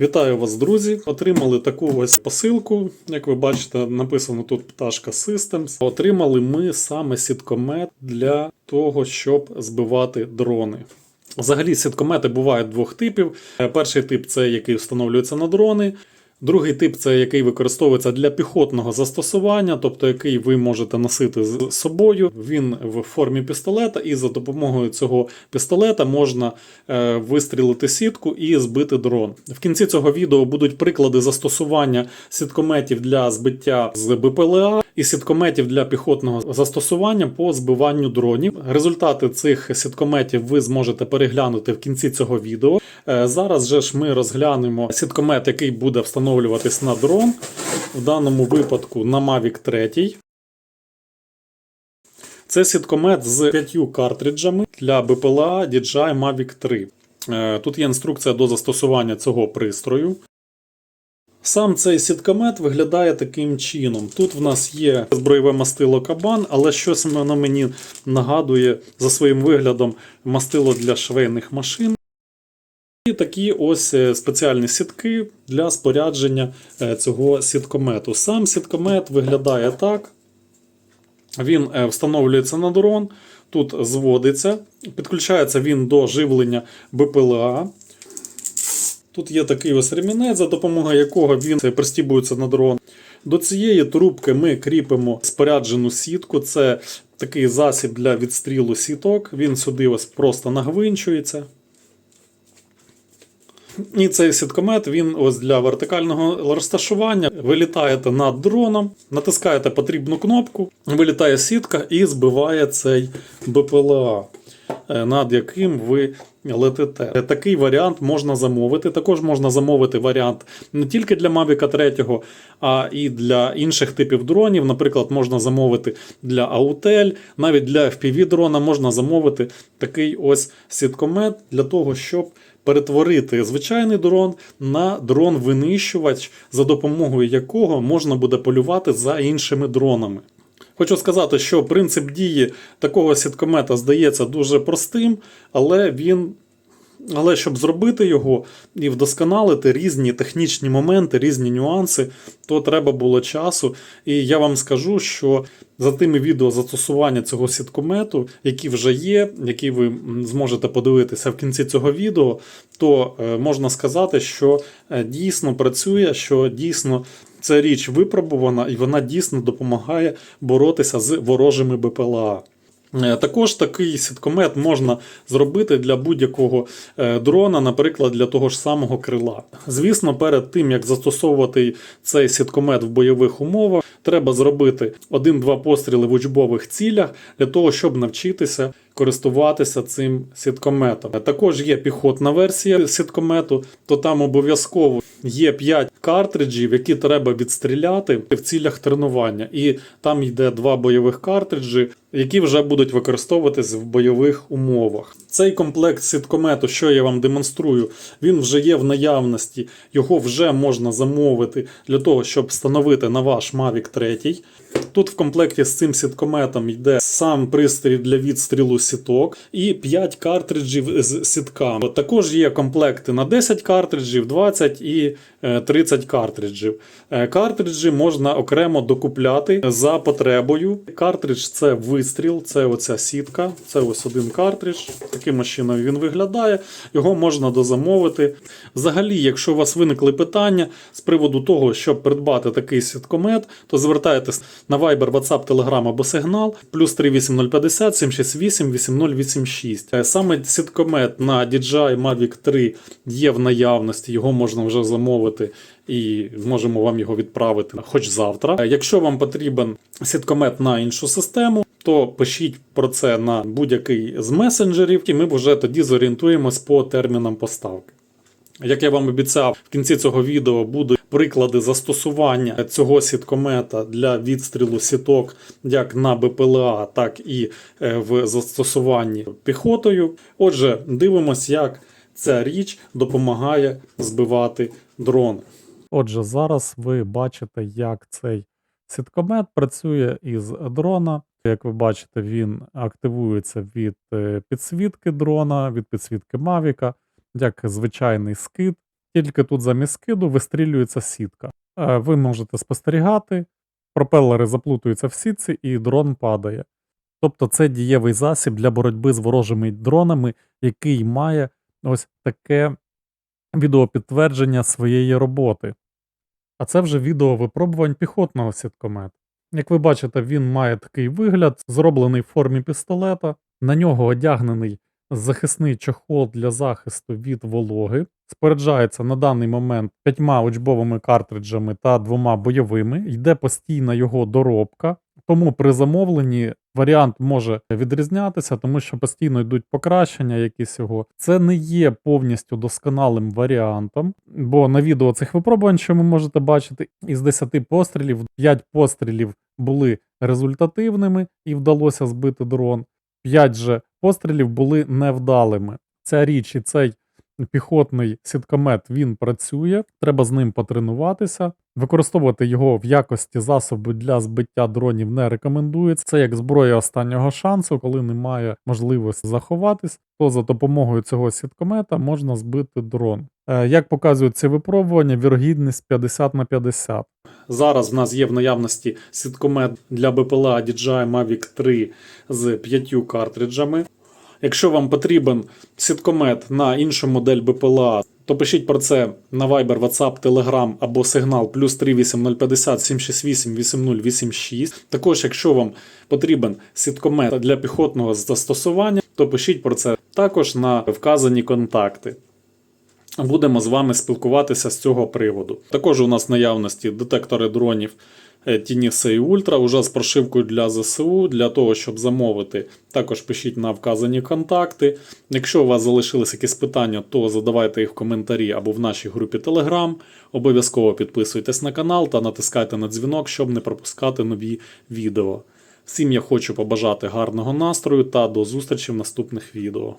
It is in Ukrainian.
Вітаю вас, друзі! Отримали таку ось посилку. Як ви бачите, написано тут Пташка Systems. Отримали ми саме сіткомет для того, щоб збивати дрони. Взагалі, сіткомети бувають двох типів. Перший тип це який встановлюється на дрони. Другий тип це який використовується для піхотного застосування, тобто який ви можете носити з собою. Він в формі пістолета, і за допомогою цього пістолета можна е, вистрілити сітку і збити дрон. В кінці цього відео будуть приклади застосування сіткометів для збиття з БПЛА і сіткометів для піхотного застосування по збиванню дронів. Результати цих сіткометів ви зможете переглянути в кінці цього відео. Е, Зараз же ж ми розглянемо сіткомет, який буде встановлюватись на дрон, в даному випадку на Mavic 3. Це сіткомет з п'ятью картриджами для BPLA DJI Mavic 3. Е, Тут є інструкція до застосування цього пристрою. Сам цей сіткомет виглядає таким чином. Тут в нас є зброєве мастило кабан, але щось воно мені нагадує за своїм виглядом мастило для швейних машин. І такі ось е, спеціальні сітки для спорядження е, цього сіткомету. Сам сіткомет виглядає так. Він е, встановлюється на дрон, тут зводиться, підключається він до живлення БПЛА. Тут є такий ось ремінець, за допомогою якого він пристібується на дрон. До цієї трубки ми кріпимо споряджену сітку. Це такий засіб для відстрілу сіток. Він сюди ось просто нагвинчується. І цей сіткомет він ось для вертикального розташування. Вилітаєте над дроном, натискаєте потрібну кнопку, вилітає сітка і збиває цей БПЛА, е, над яким ви летите. Такий варіант можна замовити. Також можна замовити варіант не тільки для Mavic 3, а і для інших типів дронів. Наприклад, можна замовити для Autel, навіть для FPV дрона можна замовити такий ось сіткомет для того, щоб перетворити звичайний дрон на дрон-винищувач, за допомогою якого можна буде полювати за іншими дронами. Хочу сказати, що принцип дії такого сіткомета здається дуже простим, але він. Але щоб зробити його і вдосконалити різні технічні моменти, різні нюанси, то треба було часу. І я вам скажу, що за тими відео застосування цього сіткомету, які вже є, які ви зможете подивитися в кінці цього відео, то е, можна сказати, що е, дійсно працює, що дійсно ця річ випробувана і вона дійсно допомагає боротися з ворожими БПЛА. Е, Також такий сіткомет можна зробити для будь-якого е, дрона, наприклад, для того ж самого крила. Звісно, перед тим як застосовувати цей сіткомет в бойових умовах, треба зробити один-два постріли в учбових цілях для того, щоб навчитися користуватися цим сіткометом. Також є піхотна версія сіткомету, то там обов'язково є 5 картриджів, які треба відстріляти в цілях тренування. І там йде два бойових картриджі, які вже будуть використовуватись в бойових умовах. Цей комплект сіткомету, що я вам демонструю, він вже є в наявності, його вже можна замовити для того, щоб встановити на ваш Mavic 3. Тут в комплекті з цим сіткометом йде сам пристрій для відстрілу сіток і 5 картриджів з сітками. Також є комплекти на 10 картриджів, 20 і е, 30 картриджів. Е, Картриджі можна окремо докупляти за потребою. Картридж це вистріл, це оця сітка, це ось один картридж. Таким чином він виглядає. Його можна дозамовити. Взагалі, якщо у вас виникли питання з приводу того, щоб придбати такий сіткомет, то звертайтесь на Viber, WhatsApp, Telegram або Signal, плюс 38050 768 8086. Е, Саме сіткомет на DJI Mavic 3 є в наявності, його можна вже замовити і зможемо вам його відправити хоч завтра. Якщо вам потрібен сіткомет на іншу систему, то пишіть про це на будь-який з месенджерів, і ми вже тоді зорієнтуємось по термінам поставки. Як я вам обіцяв, в кінці цього відео будуть приклади застосування цього сіткомета для відстрілу сіток як на БПЛА, так і е, в застосуванні піхотою. Отже, дивимось, як ця річ допомагає збивати дрони. Отже, зараз ви бачите, як цей сіткомет працює із дрона. Як ви бачите, він активується від е, підсвітки дрона, від підсвітки Мавіка, як звичайний скид. тільки тут замість скиду вистрілюється сітка. Е, Ви можете спостерігати, пропелери заплутуються в сітці і дрон падає. Тобто це дієвий засіб для боротьби з ворожими дронами, який має ось таке відеопідтвердження своєї роботи. А це вже відео випробувань піхотного сіткомет. Як ви бачите, він має такий вигляд, зроблений в формі пістолета. На нього одягнений захисний чохол для захисту від вологи. Споряджається на даний момент п'ятьма учбовими картриджами та двома бойовими. Йде постійна його доробка. Тому при замовленні варіант може відрізнятися, тому що постійно йдуть покращення якісь його. Це не є повністю досконалим варіантом, бо на відео цих випробувань, що ви можете бачити, із 10 пострілів 5 пострілів були результативними і вдалося збити дрон. 5 же пострілів були невдалими. Ця річ і цей піхотний сіткомет він працює, треба з ним потренуватися. Використовувати його в якості засобу для збиття дронів не рекомендується. Це як зброя останнього шансу, коли немає можливості заховатись, то за допомогою цього сіткомета можна збити дрон. Е, Як показують ці випробування, вірогідність 50 на 50. Зараз в нас є в наявності сіткомет для БПЛА DJI Mavic 3 з п'ятью картриджами. Якщо вам потрібен сіткомет на іншу модель БПЛА, то пишіть про це на Viber, WhatsApp, Telegram або сигнал плюс 38050 768 8086. Також, якщо вам потрібен сіткомет для піхотного застосування, то пишіть про це також на вказані контакти. Будемо з вами спілкуватися з цього приводу. Також у нас наявності детектори дронів е, TNSA Ultra уже з прошивкою для ЗСУ. Для того, щоб замовити, також пишіть на вказані контакти. Якщо у вас залишились якісь питання, то задавайте їх в коментарі або в нашій групі Telegram. Обов'язково підписуйтесь на канал та натискайте на дзвінок, щоб не пропускати нові відео. Всім я хочу побажати гарного настрою та до зустрічі в наступних відео.